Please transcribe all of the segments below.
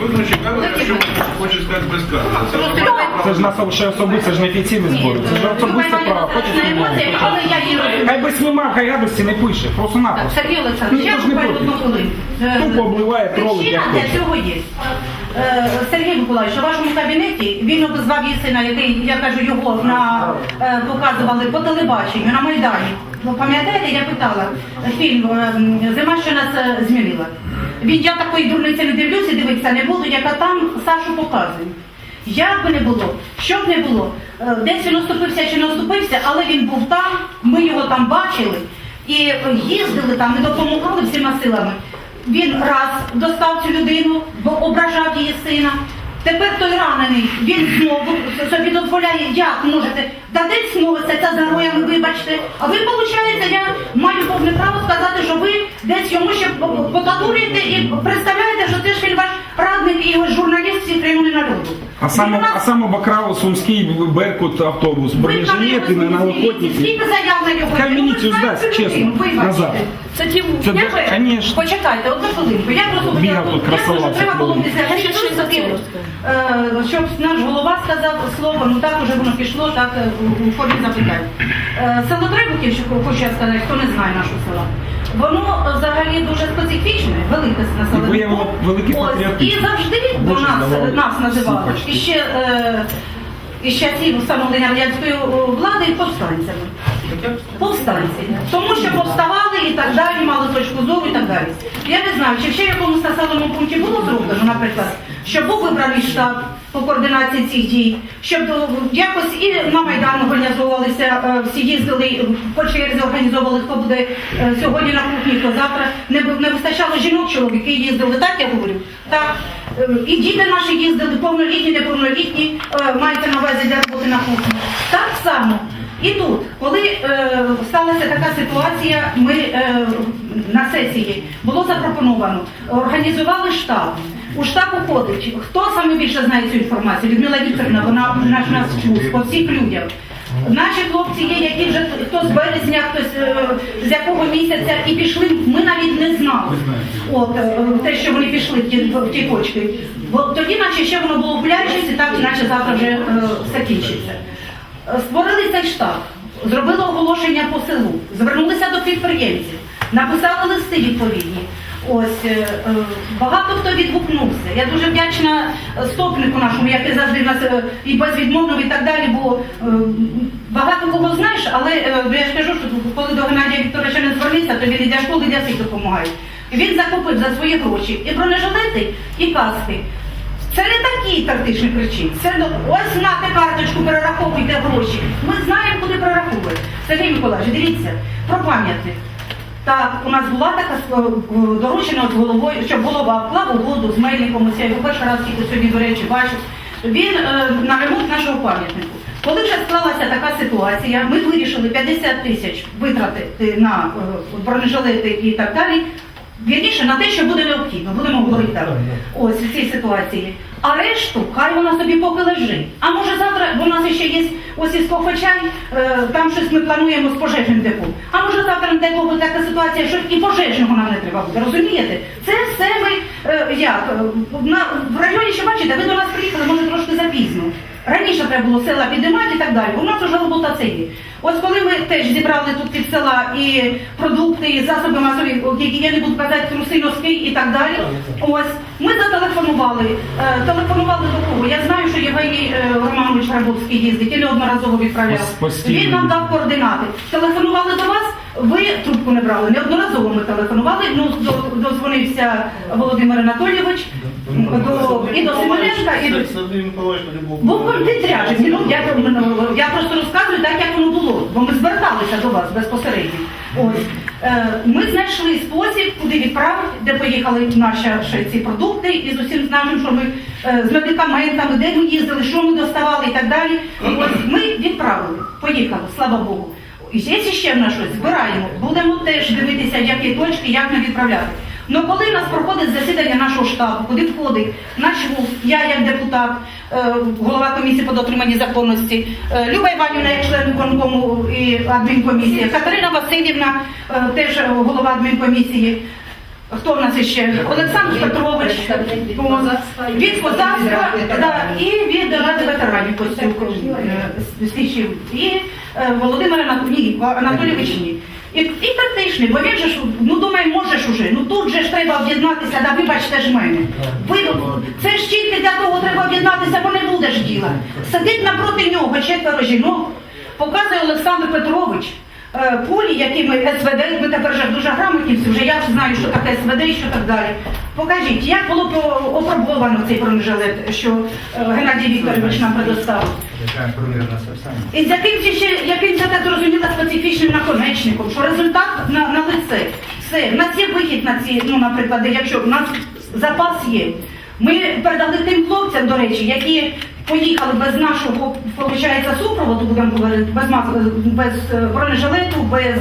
виключно камера, що хоче сказати без камери. Це ж нас ще особисто, це ж не офіційні збори. Це ж особисте право. Хоче на емоціях, але я її розумію. Хай би знімав, хай гадості не пише. Просто Так, напросто. Сергій Олександрович, я Ну, то ж не буквально проти. одну хвилину. Е, Тупо обливає, тролить, Причина як для хоче. цього є. Е, Сергій Миколаївич, у вашому кабінеті він обізвав її сина, який, я кажу, його на, е, показували по телебаченню на Майдані. Ви пам'ятаєте, я питала фільм е, м, Зима, що нас е, змінила. Він я такої дурниці не дивлюся, дивитися не буду, яка там Сашу показує. Як би не було, що б не було, е, десь він оступився чи не оступився, але він був там, ми його там бачили і їздили там, і допомагали всіма силами. Він раз достав цю людину, бо ображав її сина. Тепер той ранений, він знову собі дозволяє, як можете, да смовитися та за роями, вибачте. А ви, виходить, я маю повне право сказати, що ви десь йому ще потатурюєте і представляєте, що це ж він ваш радник і журналіст всі прийняли народу. А саме, а саме обокрав Сумський Беркут автобус, бронежилети на налокотники. Скільки заяв на нього? Хай міліцію Ви знаєте здасть, чесно, вибачте. назад. Це ті Це я би- конечно. Почекайте, одну хвилинку. Я просто Бігав тут, я красувався, треба було хлопець. Я ще щось хотіла, хотіла е, щоб наш голова сказав слово, ну так уже воно пішло, так е, у- у формі запитань. Е, Село Требухів, що хочу я сказати, хто не знає нашого села. Воно е, взагалі дуже специфічне, велике населення. виявило великий патріотизм. І завжди до Боже, нас, здавалося, нас називали. І ще е, і ще ці встановлення радянської і влади повстанцями. Повстанці. Тому що повставали і так далі, мали точку зору далі. Я не знаю, чи ще в якомусь населеному пункті було зроблено, наприклад, щоб був вибраний штаб по координації цих дій, щоб е, якось і на Майдан організовувалися, е, всі їздили по черзі, організовували, хто буде сьогодні на кухні, хто завтра. Не, не вистачало жінок, чоловіки їздили, так я говорю? Так. Е, І діти наші їздили, повнолітні, неповнолітні, мається на увазі для роботи на кухні. Так само. І тут, коли е, сталася така ситуація, ми е, на сесії було запропоновано, організували штаб. У штаб уходить. Хто саме більше знає цю інформацію? Людмила Вікторівна, вона наш нас чув по всіх людях. Наші хлопці є, які вже хто з березня, хтось е, з якого місяця і пішли. Ми навіть не знали. От е, те, що вони пішли в ті, в ті точки. Бо тоді, наче ще воно було гуляючись, і так, наче завтра вже е, все кінчиться. Створили цей штаб, зробили оголошення по селу, звернулися до підприємців, написали листи відповідні. Ось е, е, багато хто відгукнувся. Я дуже вдячна стопнику нашому, який завжди нас е, і безвідмовно і так далі, бо багато кого знаєш, але я ж кажу, що коли до Геннадія Вікторовича не звернеться, то він іде в школу, іде всіх допомагає. Він закупив за свої гроші і бронежилети, і каски. Це не такі тактичні причини. Це ну, ось нате карточку, перераховуйте гроші. Ми знаємо, куди перераховувати. Сергій Миколаївич, дивіться, про пам'ятник. Так, у нас була така доручена з головою, щоб голова вклав угоду з мельником, я його перший раз тільки сьогодні, до речі, бачу. Він е, на ремонт нашого пам'ятнику. Коли вже склалася така ситуація, ми вирішили 50 тисяч витратити на е, бронежилети і так далі. Вірніше на те, що буде необхідно, будемо говорити так. Ось в цій ситуації. А решту, хай вона собі поки лежить. А може завтра, бо у нас ще є ось із Кохочань, е, там щось ми плануємо з пожежним депом. А може завтра не Богу така ситуація, що і пожежного нам не треба буде. Розумієте? Це все ми е, як е, на в районі, що бачите, ви до нас приїхали, може трошки запізно. Раніше треба було села підіймати і так далі. У нас вже робота це є. Ось коли ми теж зібрали тут під села і продукти, і засоби масові, які я не буду казати, труси, носки і так далі. Ось ми зателефонували. Е, телефонували до кого? Я знаю, що Євгеній е, Романович Грабовський їздить і неодноразово відправляв. Постійно. Він нам дав координати. Телефонували до вас. Ви трубку не брали. Неодноразово ми телефонували. Ну до- дозвонився Володимир Анатолійович до і до Симоненка, і до Сергій Миколаївич тоді був. Ну, я, я просто розказую так, як воно було, бо ми зверталися до вас безпосередньо. Ось. Е, ми знайшли спосіб, куди відправити, де поїхали наші ці продукти, і з усім знаємо, що ми е, з медикаментами, де ми їздили, що ми доставали і так далі. Ось ми відправили, поїхали, слава Богу. Є ще в нас щось, збираємо. Будемо теж дивитися, які точки, як нам відправляти. Ну коли нас проходить засідання нашого штабу, куди входить наш ВУЗ, я як депутат, е, голова комісії по дотриманні законності, е, Люба Іванівна як член виконкому і адмінкомісії, Катерина Васильівна, е, теж голова адмінкомісії. Хто в нас ще? Олександр Петрович від Козацтва і від Ради ветеранів Костюк, слідчів, і Володимир Анатолій, ні, Анатолійович ні. І, і тактичний, бо він же ж, ну думаю, можеш уже, ну тут же ж треба об'єднатися, да вибачте ж мене. Ви, це ж тільки для того треба об'єднатися, бо не буде ж діла. Сидить напроти нього четверо жінок, показує Олександр Петрович. е, Пулі, якими СВД, ми тепер вже дуже грамотні, вже я знаю, що таке СВД і що так далі. Покажіть, як було опробовано цей бронежилет, що е, Геннадій Вікторович нам предоставив. І з яким ще яким я так зрозуміла, специфічним наконечником, що результат на, на лице. Все, в нас є вихід на ці, ну, наприклад, якщо в нас запас є. Ми передали тим хлопцям, до речі, які поїхали без нашого, виходить, супроводу, будемо говорити, без, без бронежилету, без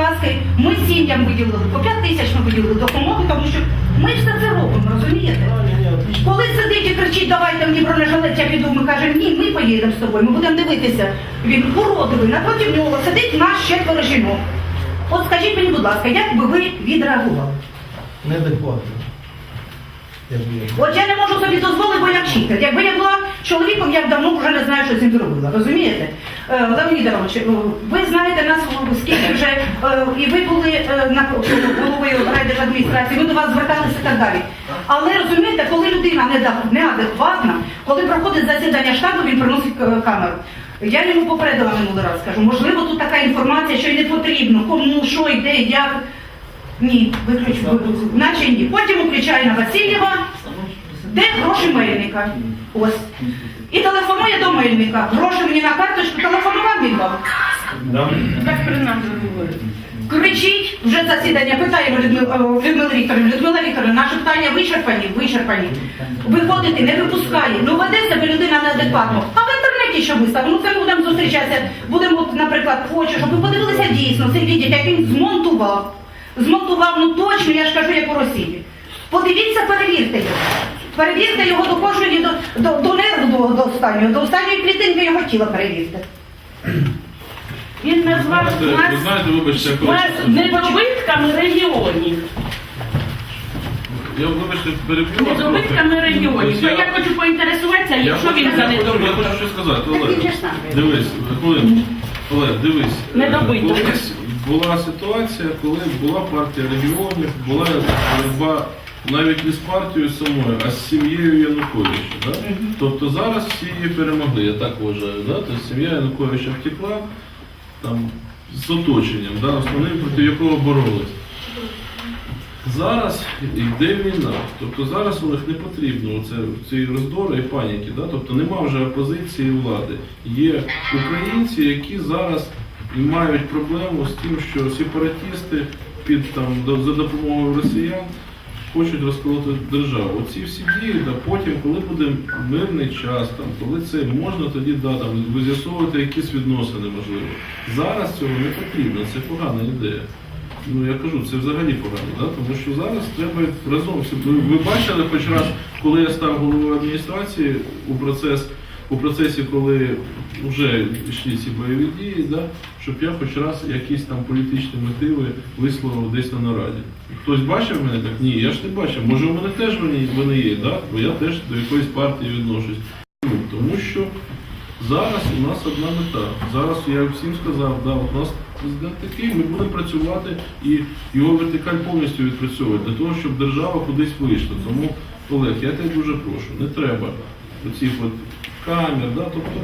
каски. Ми сім'ям виділили, по 5 тисяч ми виділили допомоги, тому що ми все це робимо, розумієте? Коли сидить і кричить, давайте мені бронежилет, я піду, ми кажемо, ні, ми поїдемо з тобою, ми будемо дивитися. Він уродовий, напроти нього сидить наш четверо жінок. От скажіть мені, будь ласка, як би ви відреагували? Неадекватно. От я не можу собі дозволити, бо я вчитель. Якби я була чоловіком, я б давно вже не знаю, що з ним зробила. Розумієте? Е, Леонід е, ви знаєте нас скільки вже, е, і ви були е, на головою райдержадміністрації, ми до вас зверталися і так далі. Але розумієте, коли людина неадекватна, коли проходить засідання штабу, він приносить камеру. Я йому попередила минулий раз, кажу, можливо, тут така інформація, що й не потрібно, кому, що, йде, як. Ні, виключ, наче ні. Потім включає на Васильєва, де гроші мельника. Ось. І телефонує до мельника. Гроші мені на карточку, телефонував він вам. Так при нам говорить. Кричить, вже засідання, питаємо Людмила Вікторівна. Людмила Вікторівна, наші питання вичерпані, вичерпані. Виходити, не випускає. Ну веде себе людина неадекватно. А в інтернеті що виставимо? Ну це будемо зустрічатися. Будемо, наприклад, хочу, щоб ви подивилися дійсно цей відео, як він змонтував. Змонтував, ну точно, я ж кажу, як у Росії. Подивіться, перевірте його. Перевірте його до кожної, до, до, до нерву до, до останнього, до останньої клітинки його тіла перевірте. Він назвав Знаєте, ви знаєте, вибачте, я нас недобитками регіонів. Я вибачте, переб'ю вас. Недобитками регіонів. Я- я хочу поінтересуватися, Я якщо хочу- він за я Я хочу що сказати, Олег. Дивись, хвилинку. Олег, дивись. Недобиток. Колись була ситуація, коли була партія регіонів, була боротьба навіть не з партією самою, а з сім'єю Януковича. Да? Тобто зараз всі її перемогли, я так вважаю. Да? Тобто сім'я Януковича втекла там, з оточенням, да? основним, проти якого боролись. Зараз йде війна. Тобто зараз у них не потрібно оце, ці роздори і паніки. Да? Тобто нема вже опозиції влади. Є українці, які зараз мають проблему з тим, що сепаратісти під там за допомогою росіян хочуть розколоти державу. Оці всі дії, да, потім, коли буде мирний час, там, коли це можна, тоді да, там, з'ясовувати якісь відносини можливо. Зараз цього не потрібно, це погана ідея. Ну я кажу, це взагалі погано, да? тому що зараз треба разом. всі- ви бачили хоч раз, коли я став головою адміністрації у процес, у процесі, коли вже йшли ці бойові дії, да? щоб я хоч раз якісь там політичні мотиви висловив десь на нараді. Хтось бачив мене так? Ні, я ж не бачив. Може у мене теж вони, є, да? бо я теж до якоїсь партії відношусь. Ну, тому що Зараз у нас одна мета. Зараз я всім сказав, да, у нас президент такий, ми будемо працювати і його вертикаль повністю відпрацьовувати для того, щоб держава кудись вийшла. Тому, Олег, я тебе дуже прошу, не треба оцих от камер, да, тобто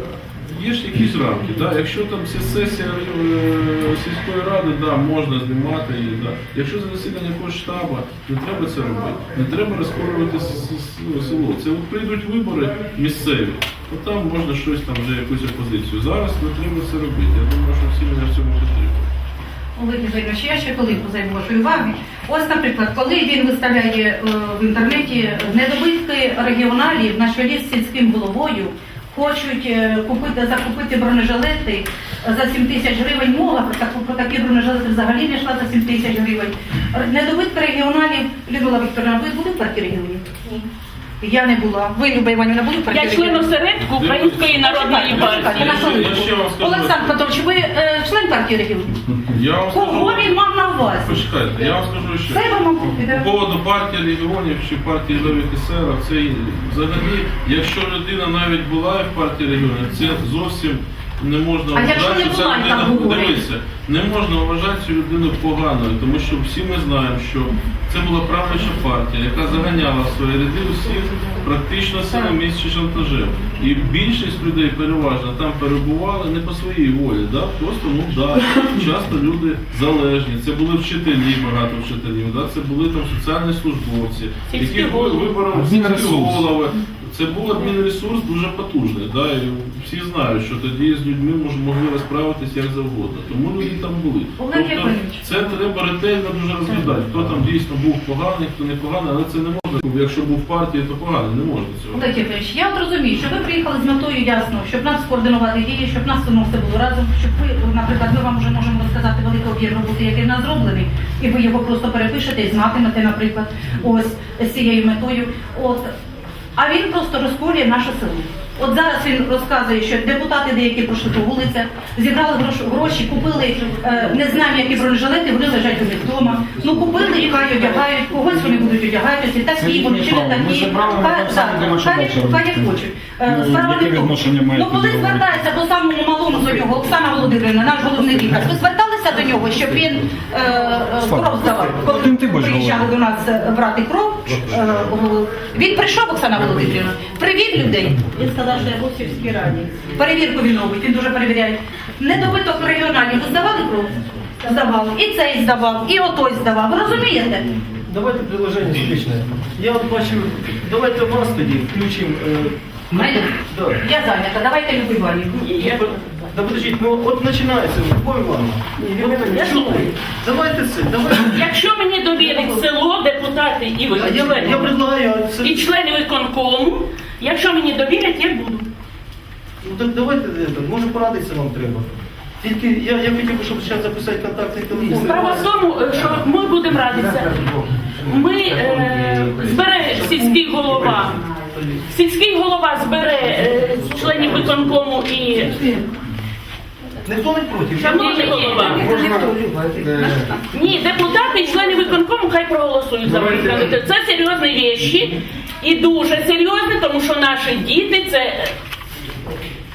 є ж якісь рамки. Да? Якщо там сесія е, сільської ради, да, можна знімати її. Да. Якщо за засідання якогось штабу, не треба це робити. Не треба ну, село. Це от прийдуть вибори місцеві, то там можна щось там вже якусь опозицію. Зараз не треба це робити. Я думаю, що всі мене в цьому підтримують. Олег Ігорович, я ще хвилинку займу вашої уваги. Ось, наприклад, коли він виставляє е, в інтернеті недобитки регіоналів на чолі з сільським головою, хочуть е, купити, закупити бронежилети за 7 тисяч гривень. Мова про, так, про такі бронежилети взагалі не йшла за 7 тисяч гривень. Недобитки регіоналів, Людмила Вікторовна, ви були в партії регіонів? Я не була. Ви, Люба Іванівна, були в Я член регіонів? осередку Української народної партії. ще вам скажу. Олександр Петрович, ви е, член партії регіонів? Я вам Кого скажу, він мав на увазі? почекайте, я вам скажу, що Це вам по поводу партії регіонів чи партії левих села? це і- взагалі, якщо людина навіть була в партії регіонів, це зовсім не можна А якщо вважати, не ця була, людина говорять? дивися, не можна вважати цю людину поганою, тому що всі ми знаємо, що це була правляча партія, яка заганяла в свої ряди усіх практично силоміць чи шантажем. І більшість людей переважно там перебували не по своїй волі, да? просто ну да, часто люди залежні. Це були вчителі, багато вчителів, да? це були там соціальні службовці, які голови. вибором сільські голови. Це був адмінресурс дуже потужний. Да? І всі знають, що тоді з людьми могли розправитись як завгодно. Тому люди там були. Тобто, це треба ретельно дуже розглядати. Хто там дійсно був поганий, хто не поганий, але це не можна. Якщо був в партії, то поганий, не можна цього. Олег Євгенович, я от розумію, що ви приїхали з метою ясно, щоб нас скоординувати дії, щоб нас воно все було разом, щоб ви, наприклад, ми вам вже можемо розказати великий об'єм роботи, який в нас зроблений, і ви його просто перепишете і знатимете, наприклад, ось з цією метою. От. А він просто розколює наше село. От зараз він розказує, що депутати деякі пройшли по вулицях, зібрали гроші, купили е, не знаємо, які бронежилети, вони лежать у них вдома. Ну купили і хай одягають, когось вони будуть одягатися, такі вони чи не такі. Хай- хочуть. Е, Ну, Справа не в тому. Ну коли звертається по самому малому до нього, Оксана Володимирівна, наш головний лікар, ви зверталися до нього, щоб він е, е, кров здавав? Коли Тим ти будеш приїжджали до нас е, брати кров, е, він прийшов, Оксана Володимирівна, привів людей. Він сказав, що я був в сільській раді. Перевірку він робить, він дуже перевіряє. Недобиток регіональних ви здавали кров? Здавали. І цей здавав, і отой здавав. Ви розумієте? Давайте предложення встречне. Я от бачу, давайте вас тоді включимо. е, Мене? Да. Я зайнята, давайте Любу Іванівну. Да подождіть, ну от починається, Любов Івановна. Я слухаю. Давайте це, давайте. Якщо мені довірить село, депутати і ви, А я, я предлагаю, це, і члени виконкому, якщо мені довірять, я буду. ну так давайте, е, може порадитися вам треба. Тільки я, я хотів би, щоб зараз записати контактний телефон. Справа в тому, е, що ми будемо радитися. Ми е, збере сільський голова. Сільський голова збере е, членів виконкому і Ніхто не проти. шановний голова. Ні, депутати і члени виконкому хай проголосують за моїх. Це серйозні речі і дуже серйозні, тому що наші діти це.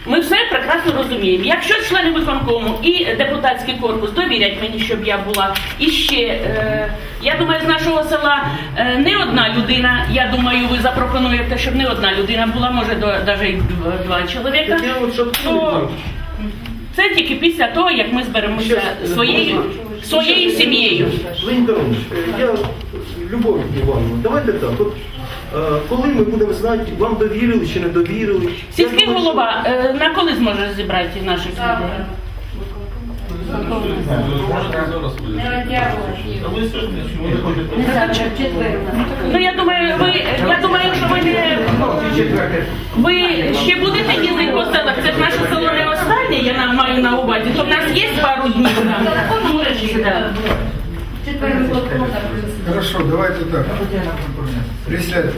Ми все прекрасно розуміємо. Якщо члени виконкому і депутатський корпус довірять мені, щоб я була, і ще е, я думаю, з нашого села е, не одна людина. Я думаю, ви запропонуєте, щоб не одна людина була, може навіть два, два чоловіка. То це тільки після того, як ми зберемося своєю своєю сім'єю. Леонід е, я Любов Івановна, давайте так. От, е, коли ми будемо знати, вам довірили чи не довірили. Сільський Я голова е, на коли зможе зібрати наших людей? Ну я думаю, ви я думаю, що ви не ви ще будете їздити по селах. Це ж наше село не останнє, я нам маю на увазі. То в нас є пару днів. Да. Хорошо, давайте так. Присядьте.